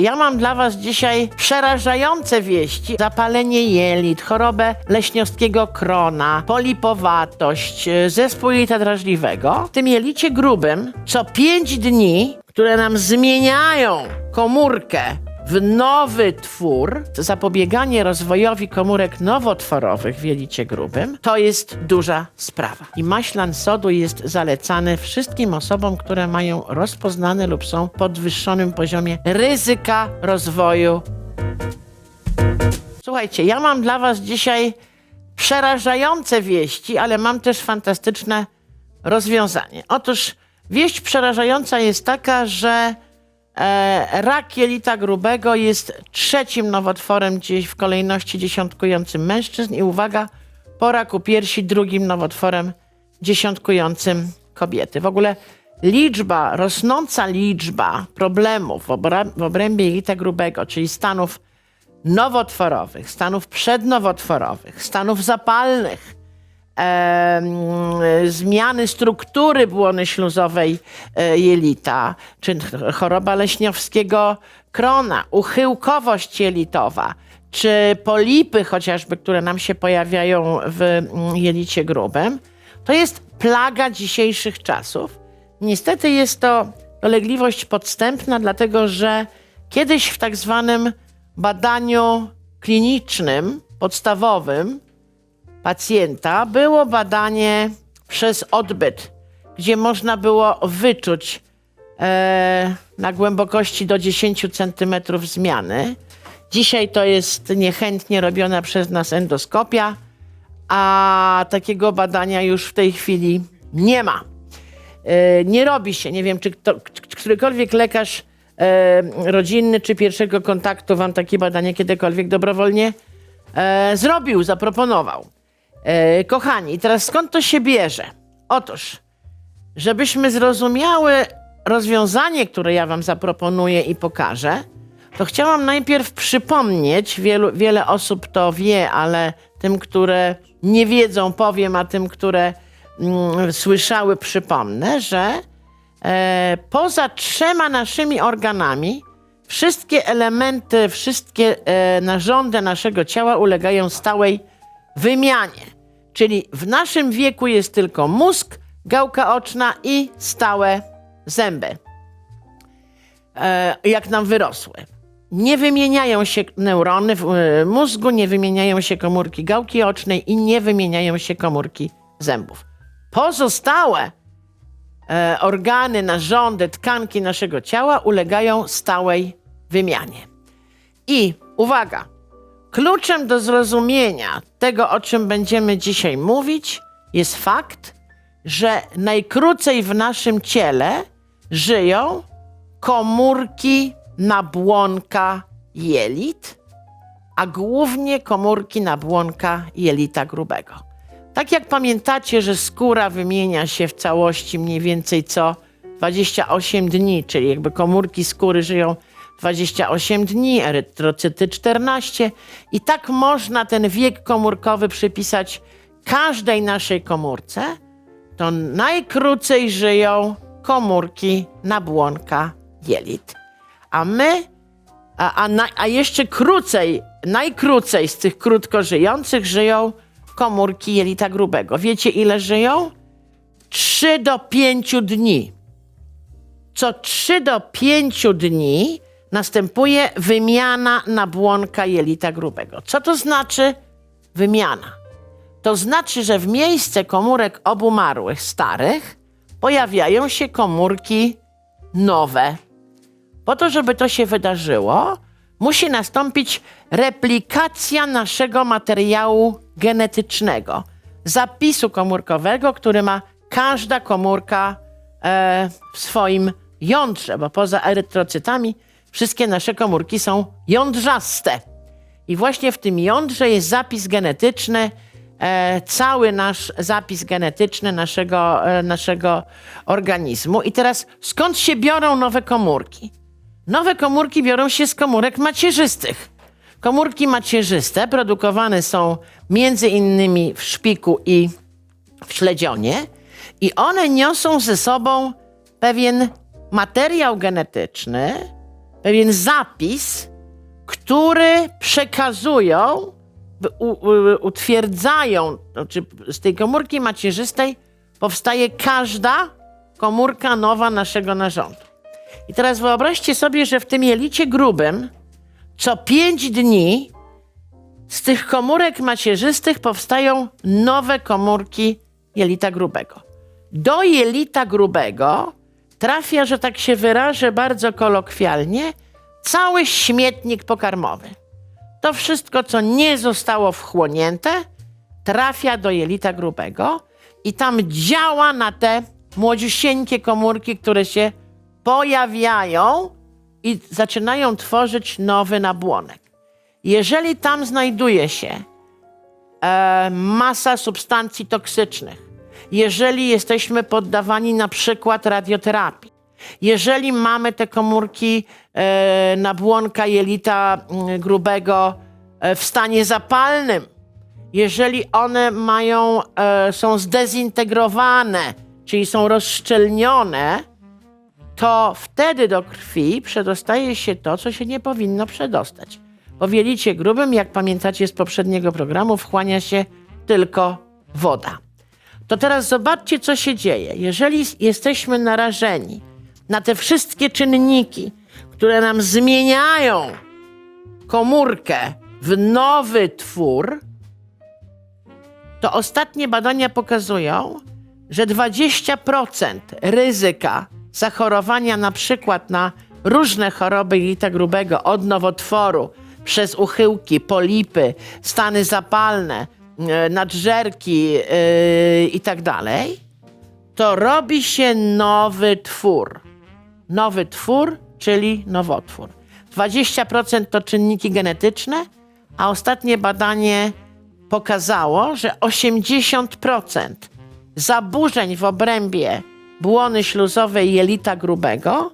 Ja mam dla Was dzisiaj przerażające wieści. Zapalenie jelit, chorobę leśniowskiego krona, polipowatość, e, zespół jelita drażliwego. W tym jelicie grubym co 5 dni, które nam zmieniają komórkę w nowy twór, zapobieganie rozwojowi komórek nowotworowych w jelicie grubym, to jest duża sprawa. I maślan sodu jest zalecany wszystkim osobom, które mają rozpoznane lub są podwyższonym poziomie ryzyka rozwoju. Słuchajcie, ja mam dla Was dzisiaj przerażające wieści, ale mam też fantastyczne rozwiązanie. Otóż wieść przerażająca jest taka, że rak jelita grubego jest trzecim nowotworem gdzieś w kolejności dziesiątkującym mężczyzn i uwaga, po raku piersi drugim nowotworem dziesiątkującym kobiety. W ogóle liczba, rosnąca liczba problemów w obrębie jelita grubego, czyli stanów nowotworowych, stanów przednowotworowych, stanów zapalnych, em, zmiany struktury błony śluzowej e, jelita, czy choroba leśniowskiego krona, uchyłkowość jelitowa, czy polipy chociażby, które nam się pojawiają w mm, jelicie grubym, to jest plaga dzisiejszych czasów. Niestety jest to dolegliwość podstępna, dlatego że kiedyś w tak zwanym badaniu klinicznym, podstawowym pacjenta było badanie przez odbyt, gdzie można było wyczuć e, na głębokości do 10 cm zmiany. Dzisiaj to jest niechętnie robiona przez nas endoskopia, a takiego badania już w tej chwili nie ma. E, nie robi się. Nie wiem, czy kto, czy którykolwiek lekarz e, rodzinny czy pierwszego kontaktu wam takie badanie kiedykolwiek dobrowolnie e, zrobił, zaproponował. E, kochani, teraz skąd to się bierze? Otóż, żebyśmy zrozumiały rozwiązanie, które ja wam zaproponuję i pokażę, to chciałam najpierw przypomnieć, wielu, wiele osób to wie, ale tym, które nie wiedzą, powiem, a tym, które mm, słyszały, przypomnę, że e, poza trzema naszymi organami wszystkie elementy, wszystkie e, narządy naszego ciała ulegają stałej wymianie. Czyli w naszym wieku jest tylko mózg, gałka oczna i stałe zęby e, jak nam wyrosły. Nie wymieniają się neurony w e, mózgu, nie wymieniają się komórki gałki ocznej i nie wymieniają się komórki zębów. Pozostałe e, organy, narządy, tkanki naszego ciała ulegają stałej wymianie. I uwaga, kluczem do zrozumienia tego, o czym będziemy dzisiaj mówić, jest fakt, że najkrócej w naszym ciele żyją komórki nabłonka jelit, a głównie komórki nabłonka jelita grubego. Tak jak pamiętacie, że skóra wymienia się w całości mniej więcej co 28 dni, czyli jakby komórki skóry żyją 28 dni, erytrocyty 14 i tak można ten wiek komórkowy przypisać każdej naszej komórce, to najkrócej żyją komórki nabłonka jelit. A my, a, a, na, a jeszcze krócej, najkrócej z tych krótko żyjących żyją komórki jelita grubego. Wiecie ile żyją? 3 do 5 dni. Co 3 do 5 dni następuje wymiana nabłonka jelita grubego. Co to znaczy wymiana? To znaczy, że w miejsce komórek obumarłych, starych, pojawiają się komórki nowe. Po to, żeby to się wydarzyło, musi nastąpić replikacja naszego materiału genetycznego, zapisu komórkowego, który ma każda komórka e, w swoim jądrze, bo poza erytrocytami wszystkie nasze komórki są jądrzaste. I właśnie w tym jądrze jest zapis genetyczny, e, cały nasz zapis genetyczny naszego, e, naszego organizmu. I teraz skąd się biorą nowe komórki? Nowe komórki biorą się z komórek macierzystych. Komórki macierzyste produkowane są między innymi w szpiku i w śledzionie i one niosą ze sobą pewien materiał genetyczny, pewien zapis, który przekazują, utwierdzają, znaczy z tej komórki macierzystej powstaje każda komórka nowa naszego narządu. I teraz wyobraźcie sobie, że w tym jelicie grubym co pięć dni z tych komórek macierzystych powstają nowe komórki jelita grubego. Do jelita grubego trafia, że tak się wyrażę bardzo kolokwialnie, cały śmietnik pokarmowy. To wszystko, co nie zostało wchłonięte, trafia do jelita grubego i tam działa na te młodziusieńkie komórki, które się pojawiają i zaczynają tworzyć nowy nabłonek. Jeżeli tam znajduje się e, masa substancji toksycznych, jeżeli jesteśmy poddawani na przykład radioterapii, jeżeli mamy te komórki e, nabłonka jelita mm, grubego e, w stanie zapalnym, jeżeli one mają, e, są zdezintegrowane, czyli są rozszczelnione, to wtedy do krwi przedostaje się to, co się nie powinno przedostać. Bo w jelicie grubym, jak pamiętacie z poprzedniego programu, wchłania się tylko woda. To teraz zobaczcie, co się dzieje. Jeżeli jesteśmy narażeni na te wszystkie czynniki, które nam zmieniają komórkę w nowy twór, to ostatnie badania pokazują, że 20% ryzyka zachorowania na przykład na różne choroby jelita grubego od nowotworu przez uchyłki, polipy, stany zapalne, nadżerki yy, i tak dalej, to robi się nowy twór. Nowy twór, czyli nowotwór. 20% to czynniki genetyczne, a ostatnie badanie pokazało, że 80% zaburzeń w obrębie błony śluzowej jelita grubego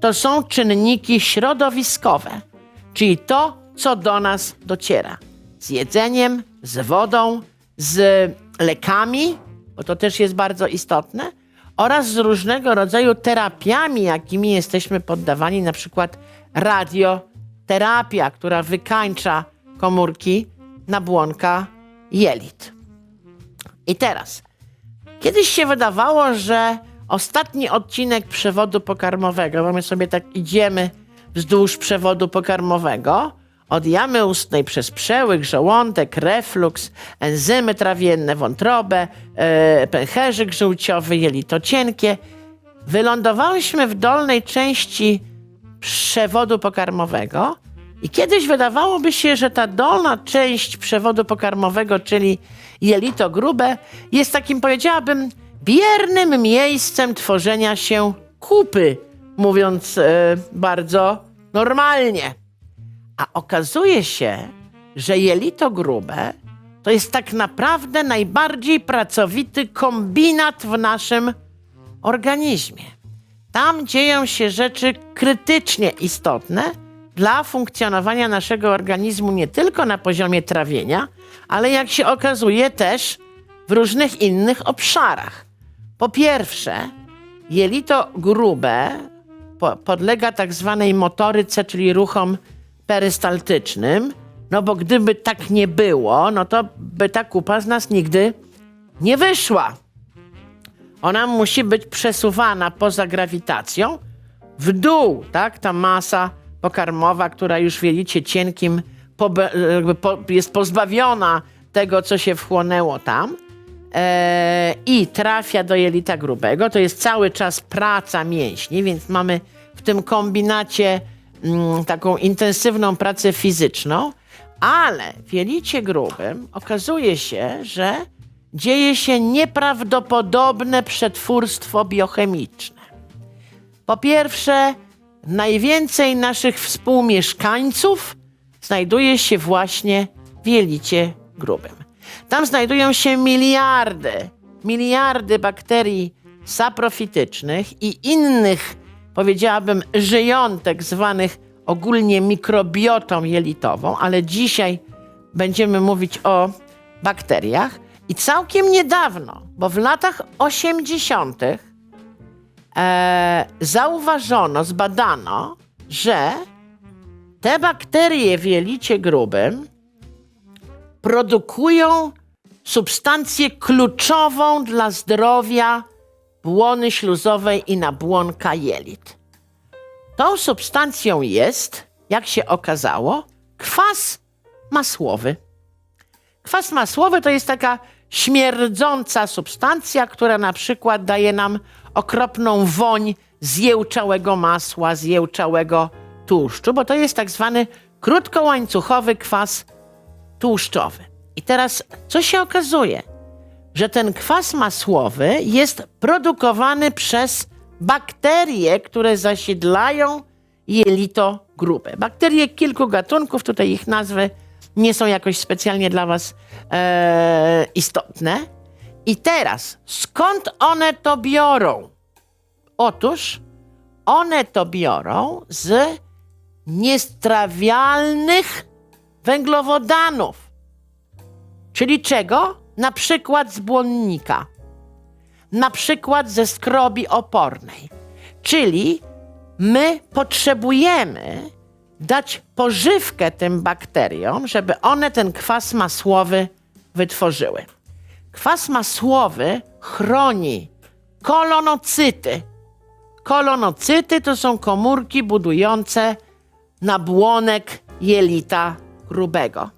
to są czynniki środowiskowe, czyli to, co do nas dociera. Z jedzeniem, z wodą, z lekami, bo to też jest bardzo istotne, oraz z różnego rodzaju terapiami, jakimi jesteśmy poddawani, na przykład radioterapia, która wykańcza komórki nabłonka jelit. I teraz, kiedyś się wydawało, że ostatni odcinek przewodu pokarmowego, bo my sobie tak idziemy wzdłuż przewodu pokarmowego, od jamy ustnej przez przełyk, żołądek, refluks, enzymy trawienne, wątrobę, e, pęcherzyk żółciowy, jelito cienkie. Wylądowałyśmy w dolnej części przewodu pokarmowego i kiedyś wydawałoby się, że ta dolna część przewodu pokarmowego, czyli jelito grube, jest takim, powiedziałabym, biernym miejscem tworzenia się kupy, mówiąc e, bardzo normalnie. A okazuje się, że jelito grube to jest tak naprawdę najbardziej pracowity kombinat w naszym organizmie. Tam dzieją się rzeczy krytycznie istotne dla funkcjonowania naszego organizmu nie tylko na poziomie trawienia, ale jak się okazuje też w różnych innych obszarach. Po pierwsze, jelito grube podlega tak zwanej motoryce, czyli ruchom perystaltycznym, no bo gdyby tak nie było, no to by ta kupa z nas nigdy nie wyszła. Ona musi być przesuwana poza grawitacją w dół, tak? Ta masa pokarmowa, która już w jelicie cienkim jest pozbawiona tego, co się wchłonęło tam e, i trafia do jelita grubego. To jest cały czas praca mięśni, więc mamy w tym kombinacie taką intensywną pracę fizyczną, ale w jelicie grubym okazuje się, że dzieje się nieprawdopodobne przetwórstwo biochemiczne. Po pierwsze, najwięcej naszych współmieszkańców znajduje się właśnie w jelicie grubym. Tam znajdują się miliardy, miliardy bakterii saprofitycznych i innych, powiedziałabym, żyjątek zwanych ogólnie mikrobiotą jelitową, ale dzisiaj będziemy mówić o bakteriach. I całkiem niedawno, bo w latach 80., e, zauważono, zbadano, że te bakterie w jelicie grubym produkują substancję kluczową dla zdrowia błony śluzowej i nabłonka jelit. Tą substancją jest, jak się okazało, kwas masłowy. Kwas masłowy to jest taka śmierdząca substancja, która na przykład daje nam okropną woń zjełczałego masła, zjełczałego tłuszczu, bo to jest tak zwany krótkołańcuchowy kwas tłuszczowy. I teraz co się okazuje? Że ten kwas masłowy jest produkowany przez bakterie, które zasiedlają jelito grube. Bakterie kilku gatunków, tutaj ich nazwy nie są jakoś specjalnie dla Was e, istotne. I teraz, skąd one to biorą? Otóż one to biorą z niestrawialnych węglowodanów. Czyli czego? Na przykład z błonnika, na przykład ze skrobi opornej. Czyli my potrzebujemy dać pożywkę tym bakteriom, żeby one ten kwas masłowy wytworzyły. Kwas masłowy chroni kolonocyty. Kolonocyty to są komórki budujące nabłonek jelita grubego.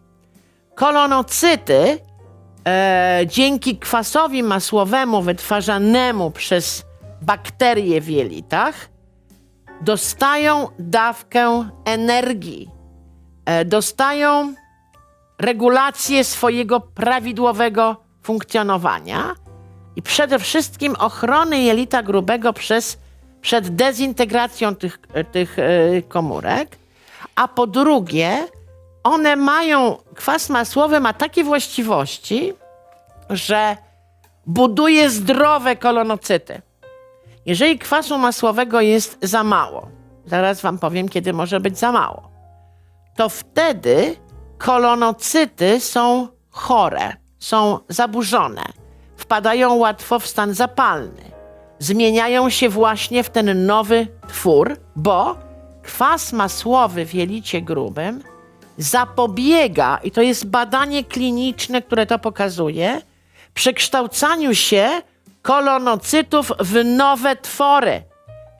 Kolonocyty e, dzięki kwasowi masłowemu wytwarzanemu przez bakterie w jelitach dostają dawkę energii, e, dostają regulację swojego prawidłowego funkcjonowania i przede wszystkim ochrony jelita grubego przez, przed dezintegracją tych, tych e, komórek, a po drugie, one mają, kwas masłowy ma takie właściwości, że buduje zdrowe kolonocyty. Jeżeli kwasu masłowego jest za mało, zaraz wam powiem, kiedy może być za mało, to wtedy kolonocyty są chore, są zaburzone, wpadają łatwo w stan zapalny. Zmieniają się właśnie w ten nowy twór, bo kwas masłowy w jelicie grubym zapobiega, i to jest badanie kliniczne, które to pokazuje, przekształcaniu się kolonocytów w nowe twory,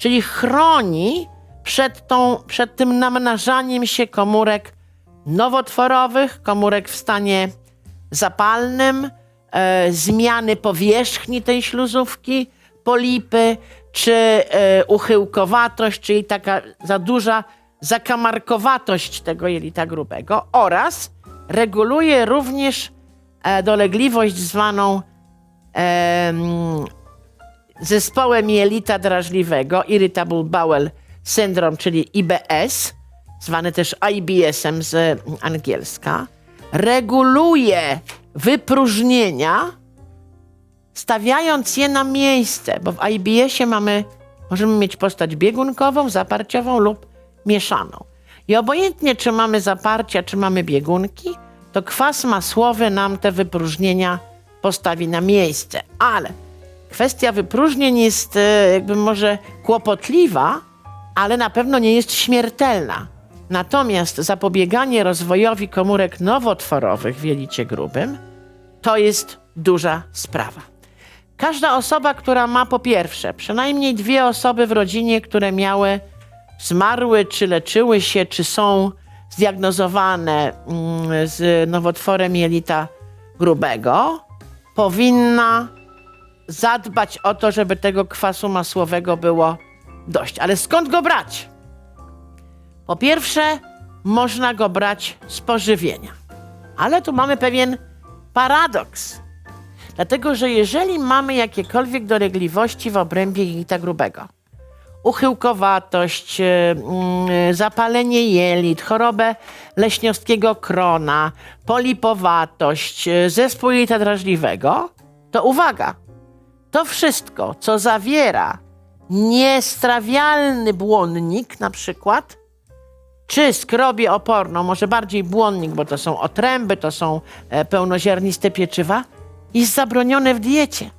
czyli chroni przed, tą, przed tym namnażaniem się komórek nowotworowych, komórek w stanie zapalnym, e, zmiany powierzchni tej śluzówki, polipy, czy e, uchyłkowatość, czyli taka za duża zakamarkowatość tego jelita grubego oraz reguluje również e, dolegliwość zwaną e, zespołem jelita drażliwego, Irritable Bowel Syndrome, czyli IBS, zwany też IBS-em z angielska, reguluje wypróżnienia, stawiając je na miejsce, bo w IBS-ie mamy, możemy mieć postać biegunkową, zaparciową lub mieszaną. I obojętnie, czy mamy zaparcia, czy mamy biegunki, to kwas masłowy nam te wypróżnienia postawi na miejsce. Ale kwestia wypróżnień jest e, jakby może kłopotliwa, ale na pewno nie jest śmiertelna. Natomiast zapobieganie rozwojowi komórek nowotworowych w jelicie grubym to jest duża sprawa. Każda osoba, która ma po pierwsze przynajmniej dwie osoby w rodzinie, które miały, zmarły, czy leczyły się, czy są zdiagnozowane mm, z nowotworem jelita grubego, powinna zadbać o to, żeby tego kwasu masłowego było dość. Ale skąd go brać? Po pierwsze, można go brać z pożywienia. Ale tu mamy pewien paradoks. Dlatego, że jeżeli mamy jakiekolwiek dolegliwości w obrębie jelita grubego, uchyłkowatość, e, mm, zapalenie jelit, chorobę leśniowskiego krona, polipowatość, e, zespół jelita drażliwego, to uwaga, to wszystko, co zawiera niestrawialny błonnik na przykład, czy skrobię oporną, może bardziej błonnik, bo to są otręby, to są e, pełnoziarniste pieczywa, jest zabronione w diecie.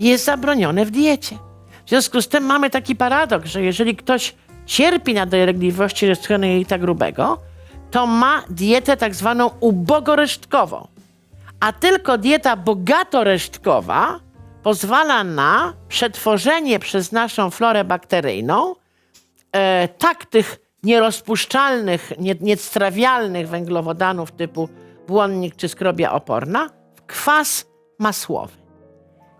Jest zabronione w diecie. Związku z tym mamy taki paradoks, że jeżeli ktoś cierpi na dolegliwości roztworzenia jelita grubego, to ma dietę tak zwaną ubogoresztkową. A tylko dieta bogatoresztkowa pozwala na przetworzenie przez naszą florę bakteryjną e, tak tych nierozpuszczalnych, nie, niestrawialnych węglowodanów typu błonnik czy skrobia oporna w kwas masłowy.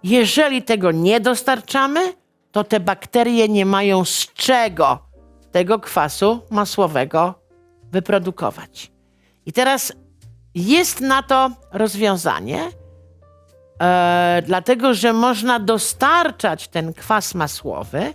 Jeżeli tego nie dostarczamy, to te bakterie nie mają z czego tego kwasu masłowego wyprodukować. I teraz jest na to rozwiązanie, e, dlatego że można dostarczać ten kwas masłowy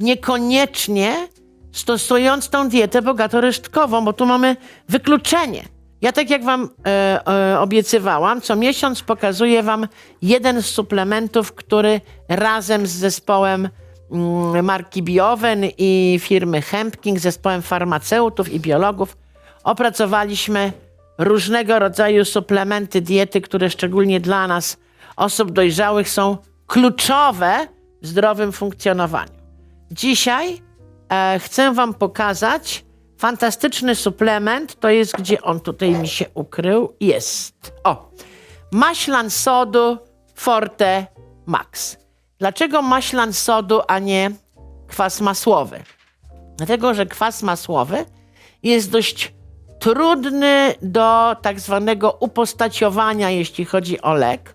niekoniecznie stosując tą dietę bogatoresztkową, bo tu mamy wykluczenie. Ja tak jak wam e, e, obiecywałam, co miesiąc pokazuję wam jeden z suplementów, który razem z zespołem mm, marki Biowen i firmy Hempking, zespołem farmaceutów i biologów opracowaliśmy różnego rodzaju suplementy diety, które szczególnie dla nas, osób dojrzałych, są kluczowe w zdrowym funkcjonowaniu. Dzisiaj e, chcę Wam pokazać fantastyczny suplement. To jest, gdzie on tutaj mi się ukrył. Jest. O! Maślan sodu Forte Max. Dlaczego maślan sodu, a nie kwas masłowy? Dlatego, że kwas masłowy jest dość trudny do tak zwanego upostaciowania, jeśli chodzi o lek.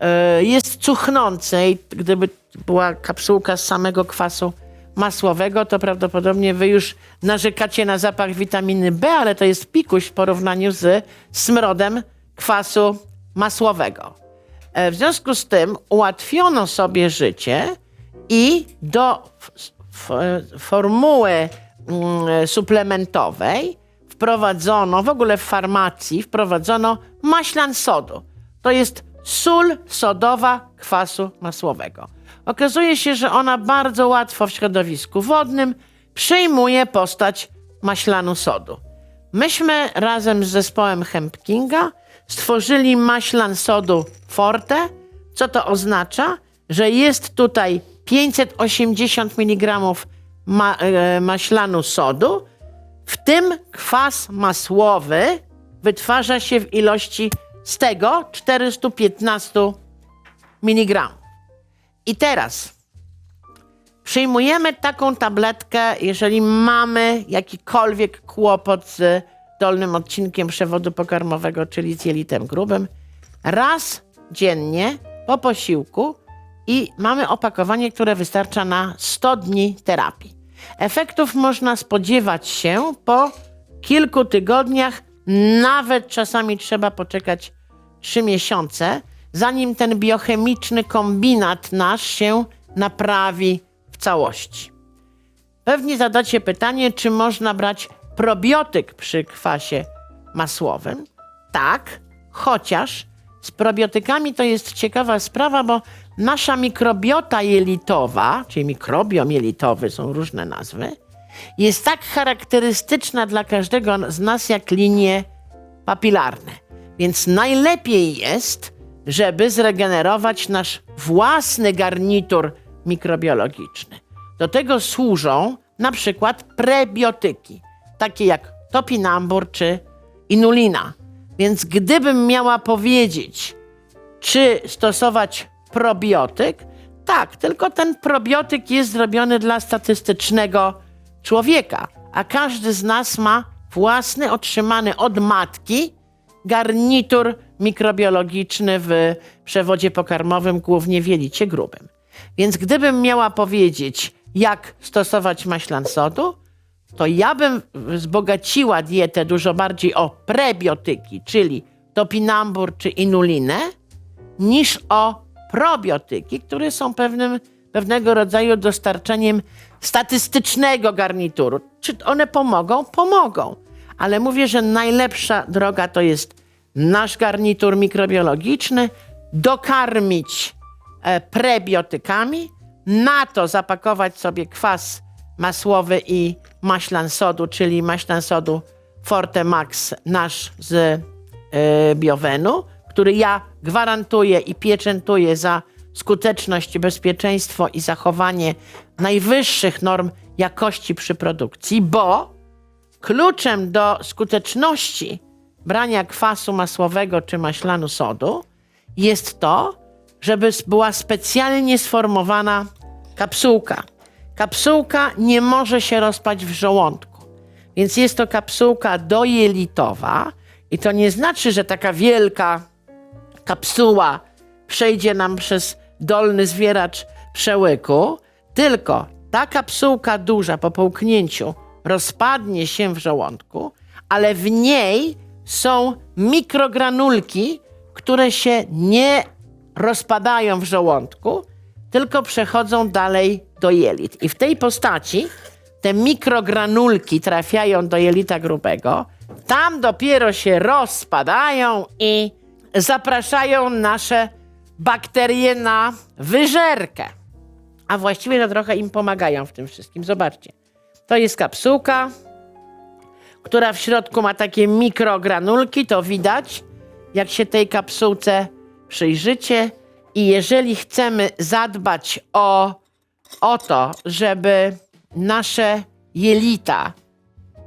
E, Jest cuchnący i gdyby była kapsułka z samego kwasu masłowego, to prawdopodobnie wy już narzekacie na zapach witaminy B, ale to jest pikuś w porównaniu z smrodem kwasu masłowego. E, W związku z tym ułatwiono sobie życie i do formuły mm, suplementowej wprowadzono, w ogóle w farmacji wprowadzono maślan sodu. To jest sól sodowa kwasu masłowego. Okazuje się, że ona bardzo łatwo w środowisku wodnym przyjmuje postać maślanu sodu. Myśmy razem z zespołem Hempkinga stworzyli maślan sodu Forte. Co to oznacza? Że jest tutaj 580 mg ma, e, maślanu sodu, w tym kwas masłowy wytwarza się w ilości z tego 415 mg. I teraz przyjmujemy taką tabletkę, jeżeli mamy jakikolwiek kłopot z dolnym odcinkiem przewodu pokarmowego, czyli z jelitem grubym, raz dziennie po posiłku i mamy opakowanie, które wystarcza na 100 dni terapii. Efektów można spodziewać się po kilku tygodniach, nawet czasami trzeba poczekać 3 miesiące, zanim ten biochemiczny kombinat nasz się naprawi w całości. Pewnie zadacie pytanie, czy można brać probiotyk przy kwasie masłowym. Tak, chociaż z probiotykami to jest ciekawa sprawa, bo nasza mikrobiota jelitowa, czyli mikrobiom jelitowy, są różne nazwy, jest tak charakterystyczna dla każdego z nas jak linie papilarne. Więc najlepiej jest, żeby zregenerować nasz własny garnitur mikrobiologiczny. Do tego służą na przykład prebiotyki, takie jak topinambur czy inulina. Więc gdybym miała powiedzieć, czy stosować probiotyk, tak, tylko ten probiotyk jest zrobiony dla statystycznego człowieka, a każdy z nas ma własny, otrzymany od matki garnitur mikrobiologiczny w przewodzie pokarmowym, głównie w jelicie grubym. Więc gdybym miała powiedzieć, jak stosować maślan sodu, to ja bym wzbogaciła dietę dużo bardziej o prebiotyki, czyli topinambur czy inulinę, niż o probiotyki, które są pewnym, pewnego rodzaju dostarczeniem statystycznego garnituru. Czy one pomogą? Pomogą. Ale mówię, że najlepsza droga to jest nasz garnitur mikrobiologiczny, dokarmić e, prebiotykami, na to zapakować sobie kwas masłowy i maślan sodu, czyli maślan sodu Forte Max nasz z e, Biowenu, który ja gwarantuję i pieczętuję za skuteczność, bezpieczeństwo i zachowanie najwyższych norm jakości przy produkcji, bo kluczem do skuteczności brania kwasu masłowego czy maślanu sodu jest to, żeby była specjalnie sformowana kapsułka. Kapsułka nie może się rozpać w żołądku, więc jest to kapsułka dojelitowa i to nie znaczy, że taka wielka kapsuła przejdzie nam przez dolny zwieracz przełyku, tylko ta kapsułka duża po połknięciu rozpadnie się w żołądku, ale w niej są mikrogranulki, które się nie rozpadają w żołądku, tylko przechodzą dalej do jelit. I w tej postaci te mikrogranulki trafiają do jelita grubego, tam dopiero się rozpadają i zapraszają nasze bakterie na wyżerkę. A właściwie to trochę im pomagają w tym wszystkim. Zobaczcie. To jest kapsułka, która w środku ma takie mikrogranulki, to widać, jak się tej kapsułce przyjrzycie. I jeżeli chcemy zadbać o, o to, żeby nasze jelita,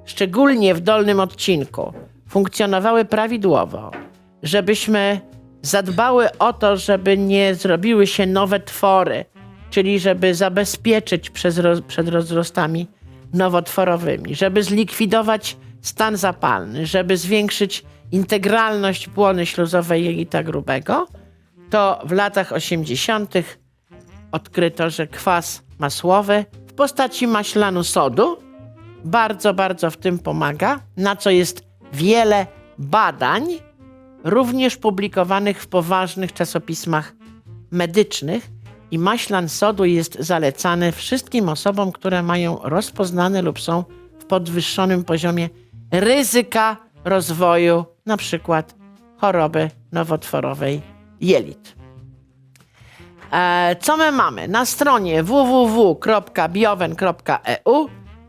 szczególnie w dolnym odcinku, funkcjonowały prawidłowo, żebyśmy zadbały o to, żeby nie zrobiły się nowe twory, czyli żeby zabezpieczyć przed rozrostami nowotworowymi, żeby zlikwidować stan zapalny, żeby zwiększyć integralność błony śluzowej jelita grubego, to w latach 80. odkryto, że kwas masłowy w postaci maślanu sodu bardzo, bardzo w tym pomaga, na co jest wiele badań, również publikowanych w poważnych czasopismach medycznych. I maślan sodu jest zalecany wszystkim osobom, które mają rozpoznane lub są w podwyższonym poziomie ryzyka rozwoju, na przykład choroby nowotworowej jelit. E, co my mamy? Na stronie www.biowen.eu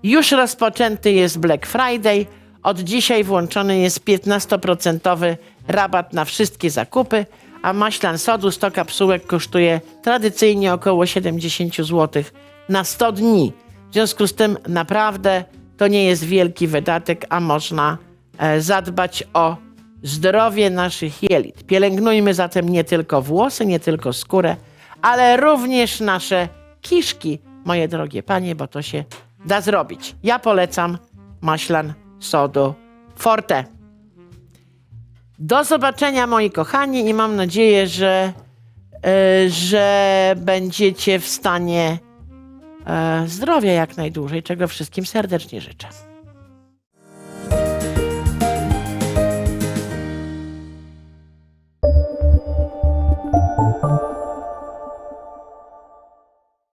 już rozpoczęty jest Black Friday. Od dzisiaj włączony jest 15% rabat na wszystkie zakupy, a maślan sodu 100 kapsułek kosztuje tradycyjnie około 70 zł na 100 dni. W związku z tym naprawdę to nie jest wielki wydatek, a można e, zadbać o zdrowie naszych jelit. Pielęgnujmy zatem nie tylko włosy, nie tylko skórę, ale również nasze kiszki, moje drogie panie, bo to się da zrobić. Ja polecam maślan sodu forte. Do zobaczenia, moi kochani, i mam nadzieję, że, e, że będziecie w stanie zdrowia jak najdłużej, czego wszystkim serdecznie życzę.